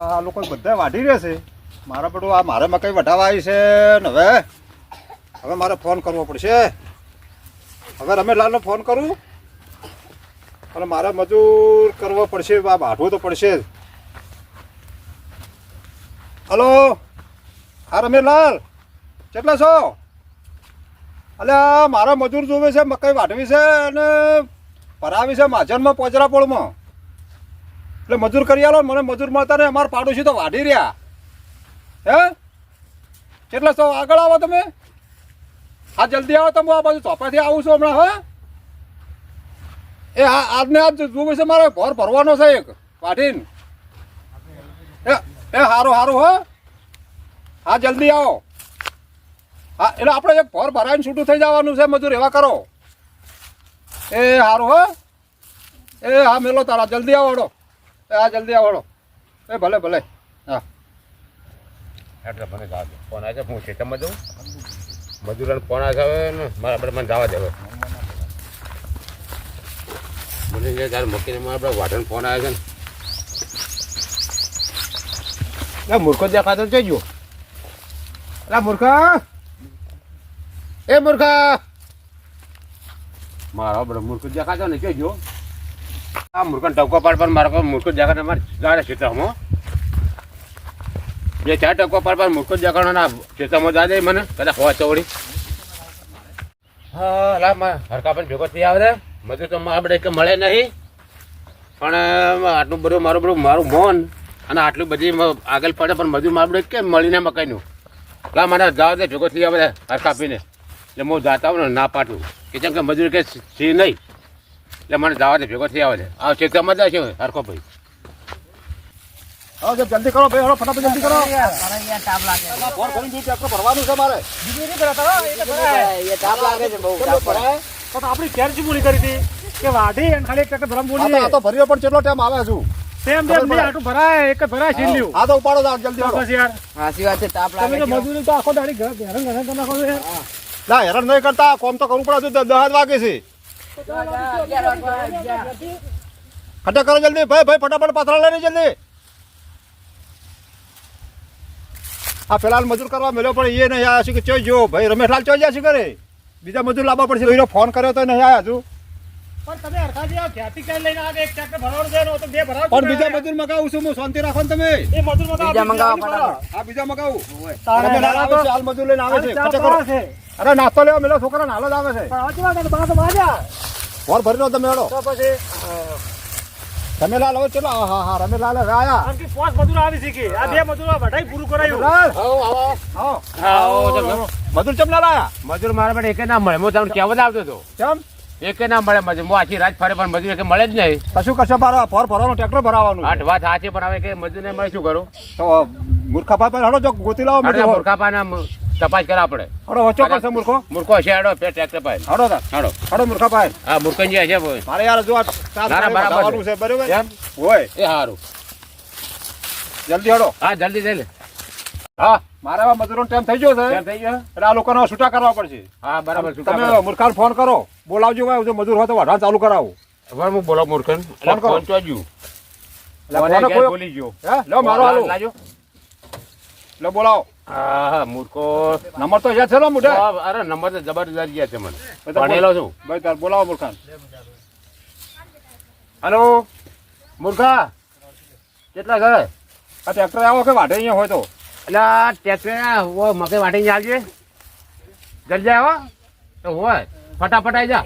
આ લોકો બધા વાઢી રહેશે મારા બધું આ મારે મકાઈ વઢાવા આવી છે ને હવે? હવે મારે ફોન કરવો પડશે. હવે રમેશલાલનો ફોન કરું? અને મારે મજૂર કરવો પડશે, આ વાઢવું તો પડશે હલો? હા રમેશલાલ કેટલા છો? અલ્યા મારા મજૂર જોવે છે, મકાઈ વાઢવી છે અને ભરાવી છે, માજનમાં પોજરાપોળમાં એટલે મજૂર કરી આલો, મને મજૂર મળતા ને અમારા પાડોશી તો વાઢી રહ્યા. હે? કેટલા સૌ આગળ આવો તમે? હા જલ્દી આવો તમે આ બાજુ ચોપાથી આવું છું હમણાં, હા. એ હા આજને આજ જોવું છે, મારે ઘર ભરવાનો છે એક, વાઢીને. એ એ સારું સારું હો. હા, જલ્દી આવો. હા, એટલે આપણે એક ઘર ભરાઈને છૂટું થઈ જવાનું છે, મજૂર, એવા કરો. એ સારું હો. એ, હા, મેલો તારા, જલ્દી આવો હા જલ્દી આવો એ ભલે ભલે. હા. એટલે મને જવા દે. ફોન આવે છે? હું ખેતરમાં જઉં? મજૂરોને ફોન આવે ને મારે આપણે મને જવા દે હવે. મને જે મૂકીને મારા આપણે વાઢણ ફોન આવે છે ને. એ મૂર્ખો દેખાતો જજો અલા મૂર્ખા. એ મૂર્ખા. મારો બધો મૂર્ખો દેખાતો ને કે જો આ મૂર્ખા ટવકો પાડ પર મારો મૂર્ખો જાગણ અમારે જાડે ખેતરમાં. બે ચાર ટકો પર પર મૂર્ખો જાગણ ના ખેતરમાં જા દે મને, કદાચ હોવા ચોવડી. હા, લા મા હરકા પણ ભેગો થઈ આવે. મજૂર તો આપણે કે મળે નહીં. પણ આટલું બધું મારું બધું મારું મન અને આટલું બધી આગળ પડે પણ મજૂર મારું કેમ મળીને મકાઈનું? લા, મને જાવ દે, ભેગો થઈ આવે હરકા પીને. એટલે હું જાતા હોઉં ને, ના પાટું કે જેમ કે મજૂર કે સી નહીં. એટલે મને જવા દે ભેગો થઈ આવે છે આ ખેતરમાં જાય છે હરખો ભાઈ. હા જલ્દી કરો ભાઈ હળો ફટાફટ જલ્દી કરો. આ ફોન કરીને બીજું ટ્રેક્ટર ભરવાનું છે મારે. તો આપણી કેર શું કરી હતી? કે વાઢી અને ખાલી ટકા ભરમ બોલી આ તો ભર્યો પણ કેટલો ટાઈમ આવે છું. તેમ તેમ નહીં આટલું ભરાય એક ભરાય છીન લ્યું. આ તો ઉપાડો જલ્દી હળો યાર. સાચી વાત છે તાપ લાગે તો મજૂરી તો આખો દાડી ઘર ઘરે ઘરે કરી નાખો યાર. ના હેરાન નહીં કરતા કોમ તો કરવું પડે છે દસ જ વાગે છે. ખટે કરો જલ્દી ભાઈ ભાઈ ફટાફટ પાથરા લઈને જલ્દી. આ પેલા મજૂર કરવા મેળ્યો પણ એ નહીં આવ્યા છે કે ચોઈ જો ભાઈ રમેશલાલ ચોઈ ગયા છે ઘરે? બીજા મજૂર લાવવા પડશે. એનો ફોન કર્યો તો નહીં આવ્યા હજુ. પણ બીજા મજૂર મગાવું છું હું શાંતિ રાખો ને તમે. એ મજૂર બીજા મંગાવો મગાવું. હાલ મજૂર લઈને આવે છે. છે અરે નાસ્તો લેવા મેલો છોકરા નાલો જ આવે છે. છે. ફોન ભરી લો તમે મેળો તો પછી રમેશલાલ હવે ચલો હા હા રમે લાલ હવે આયા. પોસ મજૂર આવી શીખી આ બે મજૂર વઢાઈ પૂરું કરાયું. આવો આવો આવો. આવો. ચાલો. મજૂર ચમ ના લાયા? મજૂર મારા માટે એકે ના મળે. હું તમને કહેવા આવતો હતો. ચમ? એકે ના મળે મજૂર. હું આખી રાત ફરે પણ મજૂર એકે મળે જ નહીં. કશું કશું બાર ફોર ભરવાનું ટ્રેક્ટર ભરાવાનું છે. આઠ વાત સાચી પણ હવે કે મજૂર ને મળે શું કરું? તો મૂર્ખાપા પર હડો જો ગોતી લાવો મૂર્ખાપા ના તપાસ કરા આપણે. હડો વચ્ચો કરશે મૂર્ખો. મૂર્ખો છે હડો પે ટ્રેક્ટર પાય હડો દા હડો. હડો મૂર્ખા પાય હા મૂર્ખંજી છે ભાઈ મારે યાર જો આ બરાબર છે. બરાબર? એમ? હોય. એ સારું જલ્દી હડો. હા જલ્દી જઈ લે હા મારે મજૂરો ટાઈમ થઈ ગયો છે. થઈ ગયો? એટલે આ લોકોને છૂટા કરવા પડશે. હા બરાબર છૂટા તમે કરો. મૂર્ખાને ફોન કરો. બોલાવજો ભાઈ જો મજૂર હોય તો વાઢા ચાલુ કરાવો. હવે હું બોલો મૂર્ખન? ફોન કરો. ફોન ચોજ્યું એટલે ભૂલી ગયો. હે? લો મારો હાલો. લાજો. લો બોલાવો. હા મૂર્ખો. નંબર તો યાદ છે મોઢે. અરે નંબર તો જબરદસ્ત ગયા છે મને. ભણેલો છું. ભાઈ તાર બોલાવો મૂર્ખાન. હલો મૂર્ખા. કેટલા ઘરે આ ટ્રેક્ટર આવો કે વાઢે અહીંયા હોય તો? એટલે આ ટ્રેક્ટર મકે અહીંયા ચાલજે જલ્દી આવો તો હોય. ફટાફટ આવી જા.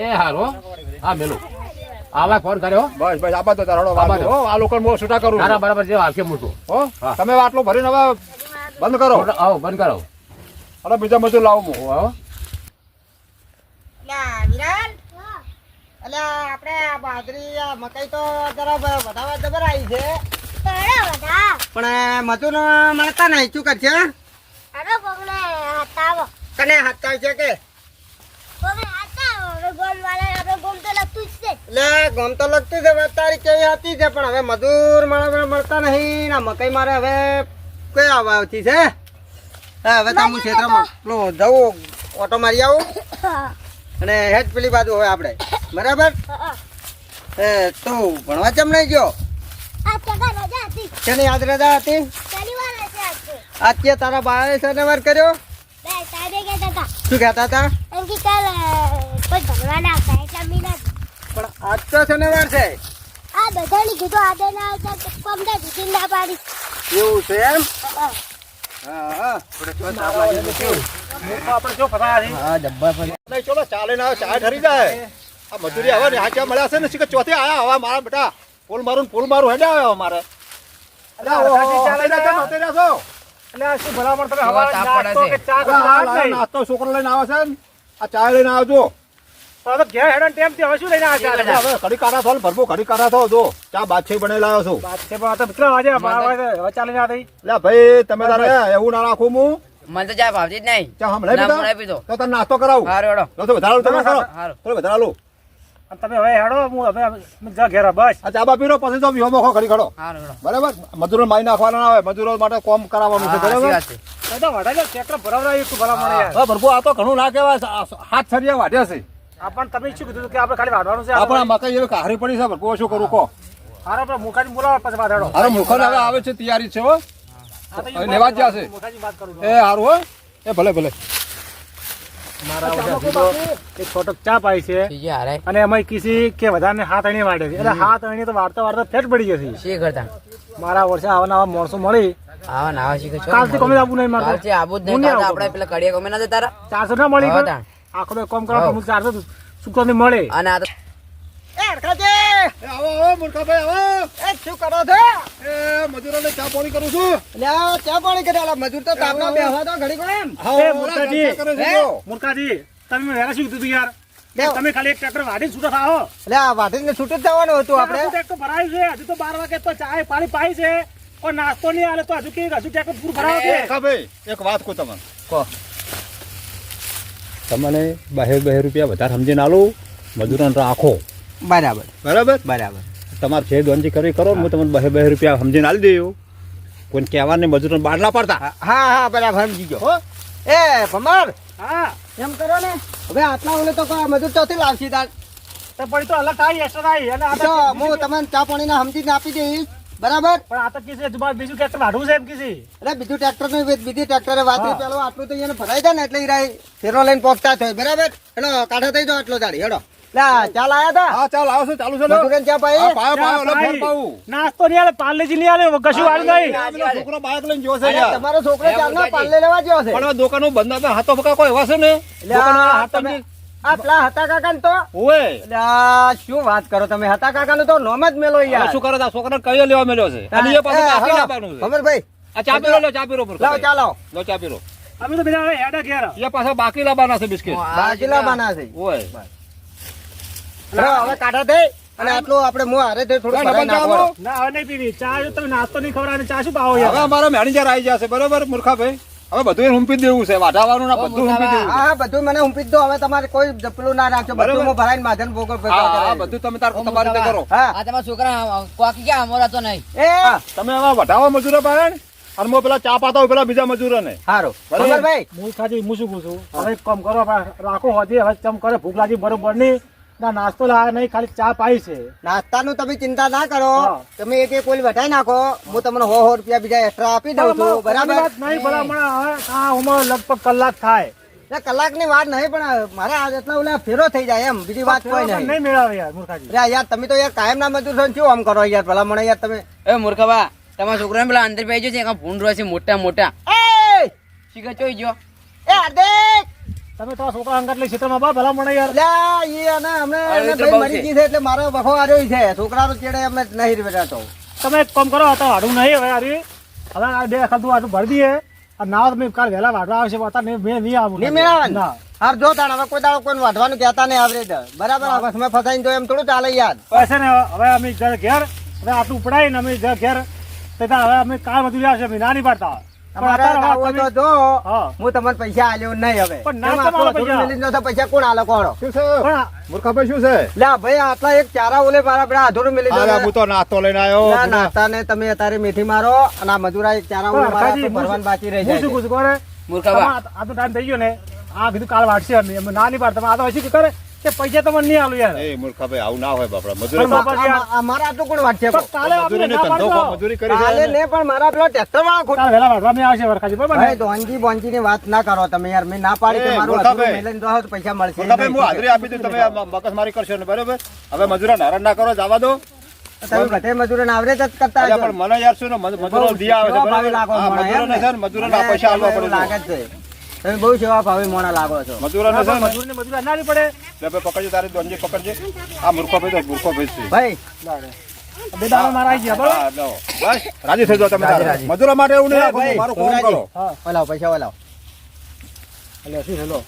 એ હારો હા મેલું. આવા ફોન કર્યો. બસ બસ આબા તો તારો આબા. હો આ લોકો બહુ છૂટા કરું બરાબર જે આવશે મૂર્ખું. હો તમે આટલો ભરીને હવે બંધ કરો. આવો બંધ કરો અરે બીજા મજૂર લાવો હું. આવો અલ્યા વિરાટ આપણે બાજરી મકાઈ તો જરા વધારે જબર આવી છે. પણ મજૂર મળતા નહીં. શું કરશે કને હાથતા છે કે? એટલે ગમ તો લગતું છે. તારી કેવી હતી છે પણ હવે મજૂર મળે મળતા નહીં. ના મકાઈ મારે હવે કઈ આવવાથી છે? હા હવે તો હું ક્ષેત્રમાં લો જવું ઓટો મારી આવું. અને હેડ પેલી બાજુ હવે આપણે. બરાબર? એ તું ભણવા ચમ નહીં ગયો? શેની યાદ રજા હતી? આજે તારા બાએ શનિવાર કર્યો? શું કહેતા હતા? પણ આજ તો શનિવાર છે. આ બધાની કીધું આજે ના પમદા દીધી ના પાડી. એવું છે એમ? હા. મજૂરી હવે ને હાચા મળ્યા છે ને? શીખર ચોથી આયા હવે મારા બેટા. ફૂલ મારું ને ફૂલ મારું હેડે આવ્યો મારે છોકરો લઈને આવે છે ને? આ ચા લઈને આવજો. હવે ઘેર ને શું લઈને કાઢા થો ને ભરપૂર ઘડી થો જો. ચા બાદશાહી બનાવી લાવ્યો છું વાત છે પણ આ તો હવે ચાલીને આ થઈ. એટલે ભાઈ તમે તારે એવું ના રાખું હું. મને તો ચા ભાવતી જ નહીં. ચા હમણાં ના, પીધો. તો તને નાસ્તો કરાવું. હારું હેડો. તો તો વધારો તમે કરો હારું. થોડો વધારો તમે હવે હેડો હું હવે જા ઘેર બસ. આ ચા બા પીરો પછી તો વિહો મોખો ઘડી ખડો. બરાબર? મજૂરો મારી નાખવાના ના આવે મજૂરો માટે કોમ કરાવવાનું છે બરાબર. તો ટ્રેક્ટર યાર? આ તો ઘણું ના કહેવાય હાથ સરિયા વાઢ્યા છે. આ પણ તમે શું કીધું કે આપણે ખાલી વાઢવાનું છે આ માતા એ કાહરી પડી છે ભરપૂર શું કરું કો હારો આપણે મુખાજી બોલાવો પછી વાઢાડો. હારો હવે આવે છે તૈયારી છે હો. લેવા જ જશે. મુખાજી વાત કરું એ હારું હો. એ ભલે ભલે. મારા એક ચા પાય છે. હારે. અને એમાં કીસી કે વધારે હાથ અણી છે. એટલે હાથ અણી તો વાળતા વાળતા ફેટ પડી જશે. શી કરતા? મારા વર્ષે આવા નવા માણસો મળી. આવા નાવા શીખે કાલથી કોમે આપવું નહીં મારે કાલથી આવું જ નહીં નહીં કાલ તો આવું આપણે પેલા કડિયા કોમે ના જતા. ચારસો ના મળી. આખો તો કોમ કરો હા. ચારસો સુકો ની મળે. અને આ તો એ અરખાજી એ આવો આવો મુરખાભાઈ આવો. એ શું કરો છો? એ મજૂરોને ચા પાણી કરું છું. લે ચા પાણી કર્યા મજૂર તો તાપના બેહવા તો ઘડી કોઈ એમ. હા, એ મુરખાજી. ચર્ચા કરે છે હે? જો. મૂર્ખાજી તમે મને શું કીધું યાર? તમે ખાલી એક ટ્રેક્ટર વાઢી છૂટો થાઓ એટલે આ વાઢીને છૂટું જ જવાનું હતું આપણે. ટ્રેક્ટર ભરાયું છે હજુ તો બાર વાગે તો ચાય પાણી પાઈ છે. કોઈ નાસ્તો નહીં આલે તો હજુ કે હજુ ટ્રેક્ટર પૂરું ભરાવ છે. એક વાત કહું તમને. કહો. તમને બે બહે રૂપિયા વધારે સમજીને આલું મજૂરોને રાખો. બરાબર. બરાબર? બરાબર. તમારે છે દોનજી કરવી કરો હું તમને બહે બહે રૂપિયા સમજીને આલી દઉં. કોઈ કહેવાને મજૂરોને બાટલા પડતા. હા હા બરાબર સમજી ગયો. હો? એ ભમાર! હા એમ કરો ને. હવે આટલા ઓલે તો કોઈ મજૂર ચોથી લાવશી તાર. તો પડી તો અલગ થાય એક્સ્ટ્રા થાય. અને હું તમને ચા પાણીના સમજીને આપી દઈશ. બરાબર? પણ આ તો કીધું બીજું ટ્રેક્ટર વાઢવું છે એમ કીધી. એટલે બીજું ટ્રેક્ટરનું બીજી ટ્રેક્ટર વાતરી હા. પેલો આટલું તો એને ભરાઈ જાય ને એટલે ઈ ફેરો લઈને પહોંચતા થાય. બરાબર? એટલે કાઢો થઈ જાવ આટલો જાડી હેડો. ચાલ આયા તા. હા ચાલ આવો ચાલુ છે લો. ચા પાઈ પાયો પાયો લો ફેર પાઈ. નાસ્તો નહીં આલે પાર્લેજી નહીં આલે કશું વાળું નહીં. છોકરો બાઇક લઈને જોશે યાર. તમારો છોકરો ચાલ ના મુરગાજી. લેવા ગયો છે. પણ દુકાનો બંધ હતા હાથો ફકા કોઈ એવા છે ને? હાથ આ પેલા હતા કાકા ને તો શું વાત કરો તમે? હતા કાકા નું તો નોમ જ મેલો યાર. શું કરો? છોકરા કયો લેવા મળ્યો છે? અને એ પાછું એ, બાકી લાવવાનું છે. અમરભાઈ. આ ચા પીરો લો ચા પીરો પર લાવો ચા લાવો. લો ચા પીરો અમે તો બધા હવે હેડા ઘેર. એ પાછા બાકી લાવવાના છે બિસ્કિટ. આ બાજુલા છે. ઓય. હવે કાઢા થઈ અને આટલું આપણે મું હારે થઈ થોડું ના, હવે નહીં પીવી. ચા તમે નાસ્તો નહીં ખવડાવે ચા શું પાવો હવે અમારા મેનેજર આવી જશે બરોબર મૂર્ખાભાઈ? હવે બધું હુંપી દેવું છે વાઢાવાનું ના બધું હુંપી દેવું હા બધું મને હુંપી દો. હવે તમારે કોઈ પેલું ના રાખજો. બધું હું ભરાઈને માધન હા હા બધું તમે તાર તમારી રીતે કરો. હા. આ તમારા છોકરા કોકી ગયા અમોરા તો નહીં. એ! તમે હવે વઢાવા મજૂરો પાડે ને અને મો પેલા ચા પાતા હોય પેલા બીજા મજૂરોને. સારું બરાબર. ભાઈ હું ખાજી હું શું કહું છું હવે કામ કરો રાખો હજી હવે ચમ કરે ભૂખ લાગી બરોબર નહીં. ના નાસ્તો લાવે નહીં ખાલી ચા પાઈ છે. નાસ્તાનું તમે ચિંતા ના કરો. તમે એક એક ઓલી વટાઈ નાખો. હું તમને સો સો રૂપિયા બીજા એક્સ્ટ્રા આપી દઉં છું. બરાબર? નહીં ભલામણ લગભગ કલાક થાય. કલાકની વાત નહીં પણ મારે આ એટલા ઓલા ફેરો થઈ જાય એમ. બીજી વાત કોઈ નહીં. નહીં મેળવે યાર મૂર્ખાજી. યાર તમે તો યાર કાયમ ના મજૂર છો શું આમ કરો યાર? ભલા મને યાર તમે એ મૂર્ખાબા તમારા છોકરાને પેલા અંદર બેસી છે ફોન રહ્યો છે મોટા મોટા એ! શીખે જોઈ જો એ હાર્દિક! તમે તો છોકરા અંગત લઈ ક્ષેત્રમાં બા ભલામણ યાર. લ્યા, ઈ અને અમને ભાઈ મરી ગઈ છે એટલે મારો વખો આર્યો છે. છોકરાનો ચેડે અમે નહીં બેઠા તો. તમે એક કામ કરો તો હાડું નહીં હવે આરી હવે આ બે ખાધું આટલું ભરી દઈએ. અને ના તમે કાલ વહેલા વાઢવા આવશે વાતા નહીં- મેં નહીં આવું. નહીં મેળાવે ના. હાર જો તાણ હવે કોઈ દાડો કોઈ વાટવાનું કહેતા નહીં આવરે બરાબર હવે બસમાં ફસાઈને તો એમ થોડું ચાલે યાર. પૈસા ને હવે અમે ઘર ઘેર હવે આટલું ઉપડાવીને અમે ઘર ઘેર તે હવે અમે કાલ બધું આવશે અમે ના નહીં પાડતા. તો તમે- જો. હું. તમને પૈસા આલ્યો નહીં હવે. પણ ના તમારા પૈસા. મિલી તો પૈસા કોણ આલે કોણ? શું છે? આ- મૂર્ખાભાઈ શું છે? લ્યા ભાઈ આટલા એક ચારા ઓલે મારા પેલા અધૂરું મિલી દો. હું તો નાસ્તો લઈને આવ્યો ના નાતા ને તમે અત્યારે મેથી મારો અને આ મજૂરા એક ચારા ઓલે મારા તો ભરવાનું બાકી રહી જાય શું છે. કહું છું ખબર હે? મૂર્ખબા તમારે આ તો ટાઈમ થઈ ગયો ને. આ કીધું કાલ વાટશે અમે ના નહીં પાડતા આ તો હજી કે કરે? તે પૈસા તમને નહીં આલું યાર. એ મૂર્ખાભાઈ આવું ના હોય બાપડા. મજૂરી બાપા યાર, આ- આ મારા તો કોણ વાત છે પણ કાલે આપણે મજૂરીને ધંધો મજૂરી કરી કાલે ને. પણ મારા પેલો ટ્રેક્ટર વાળો ખોટો કાલે વહેલા વાઢવા મેં આવશે વરખાજી બરાબર ભાઈ ધોનજી બોનજી ની વાત ના કરો તમે યાર. મે ના પાડી કે મારું. અધૂરું મેલન દો તો પૈસા મળશે મૂર્ખાભાઈ હું હાજરી આપી દઉં તમે આ મગજમારી કરશો ને બરાબર? હવે મજૂરા નારાયણ ના કરો જવા દો. તમે બધે મજૂરોને આવરેજ જ કરતા પણ મને યાર શું મજૂરો દિયા આવે છે ને. પૈસા આપવા પડે લાગે છે. તમે બહુ સેવા ભાવે મોણા લાગો છો. મજૂરોને છે ને? મજૂરને મજૂર ના પડે. લે ભાઈ પકડજો તારી દોનજી પકડજે. આ મૂર્ખો ભાઈ તો મૂર્ખો ભાઈ છે. ભાઈ બે દાડા મારા આવી ગયા બરાબર? બસ રાજી થઈ જાઓ તમે મજૂરો માટે એવું નહીં મારું કોમ રાજી. કરો. હા ઓલાવ પૈસા ઓલાવ એટલે શું હેલો?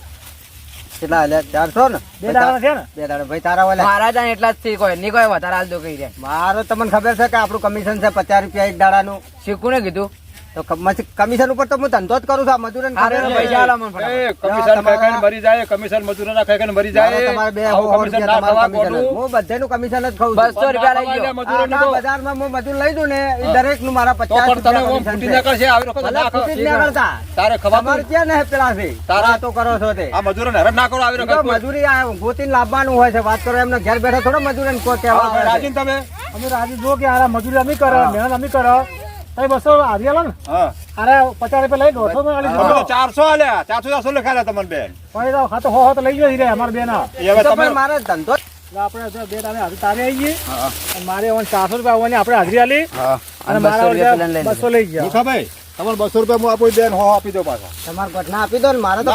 કેટલા એટલે ચારસો ને? બે દાડા છે ને? બે દાડા ભાઈ તારા ઓલા મારા ત્યાં એટલા જ થી હોય નહીં કોઈ વધારે હાલ દો કહી દે મારો તમને ખબર છે કે આપણું કમિશન છે પચાસ રૂપિયા એક દાડાનું. શીખું ને કીધું? તો કમિશન ઉપર તો હું ધંધો જ કરું છું. આ મજૂરને કમિશન ખાઈ મરી જાય કમિશન મજૂરોના ખાઈ મરી જાય. તમારે બે કમિશન ના તમારું કમિશન જ. હું બધાનું કમિશન જ ખાઉં છું. બસો રૂપિયા લઈ ગયો મજૂરોને બજારમાં હું મજૂર લઈ દઉં ને એ દરેકનું મારા તો પચાસ તમે ઓમ રૂપિયા ફૂટી ના કરશે, આવી વખત ના કરો. ફૂટી જ ના કરતા તારે ખબર તમારે ક્યાં ને પેલા છે તારા- તો કરો છો તે. આ મજૂરોને હેરાન ના કરો આવી તો મજૂરી આ ગોતીને લાવવાનું હોય છે વાત કરો એમને ઘેર બેઠા થોડો મજૂરીને કોઈ કહેવા. રાજીન તમે. અમે રાજી જો કે આ મજૂરી અમે કરે મહેનત અમે કરે. તમે બસો હારી આલો ને. હા. અરે પચાસ રૂપિયા લઈ દોઢસો માં ચારસો આલ્યા. ચારસો ચારસો લખાયેલા તમને બેન. પણ એ હા તો હો હો તો લઈ ગયો અમારે બે ના એ તમે મારે ધંધો આપણે બે દાડે હાજરી તારે આવી ગઈ. અને મારે ચારસો રૂપિયા આવવાની આપણે હાજરી આલી. અને અને મારા બસો લઈ ગયા. મુખાભાઈ તમારે બસો રૂપિયા હું આપું બેન હો આપી દો પાછા. તમારે ઘટના આપી દો ને મારે તો.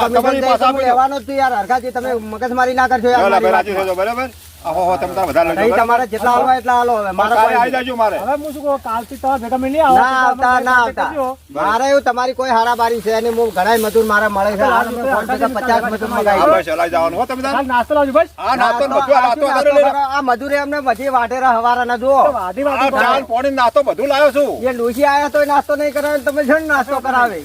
લેવાનો જ યાર. હરખાજી તમે ચાલો મારી ના રાજી થઈ વાતમાં. જાઓ બરાબર? આ હો હો તમે તારે વધારે લઈ તમારે જેટલા હાલવા એટલા હાલો હવે. મારે કાલે આવી જાજો મારે. હવે હું શું કહું કાલથી તમારે ભેગા મેં નહીં ના આવતા ના આવતા. મારે એવું તમારી કોઈ હારાબારી છે હું ઘણા મજૂર મારા મળે છે. હાલ અમે ફોન ભેગા પચાસ મજૂર હા મગાવી ચલાઈ જવાનું હો તમે તારે. નાસ્તો લાવજો બસ આ નાસ્તો બધું. આ મજૂરે અમને બધી વાટેરા હવારા ના જુઓ. વાદી ચાલ પાણી નાસ્તો બધું લાવ્યો છું. એ ડોસી આયા તો નાસ્તો નહીં કરાવે તમે છે નાસ્તો કરાવે?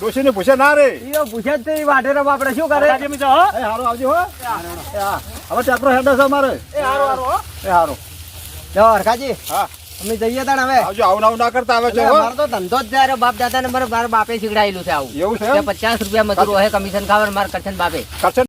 ડોશીને પૂછે ના રે. પૂછે જ તે ઈ વાટેરા આપણે શું કરે? આજે મેં જો, હો? એ હારો આવજો હો. હવે ટેપરો હેડે છે મારે એ હારું હારું, એ હારો. જો હરખાજી હા. અમે જઈએ તાણ હવે. આવજો આવું આવું ના કરતા આવે છે એટલે તો ધંધો જ જ્યારે બાપ દાદા ને મારા બાપે શીખડાયેલું છે આવું. એવું છે રૂપિયા મજૂર હોય કમિશન ખાવાનું મારા કરશન બાપે. કરશે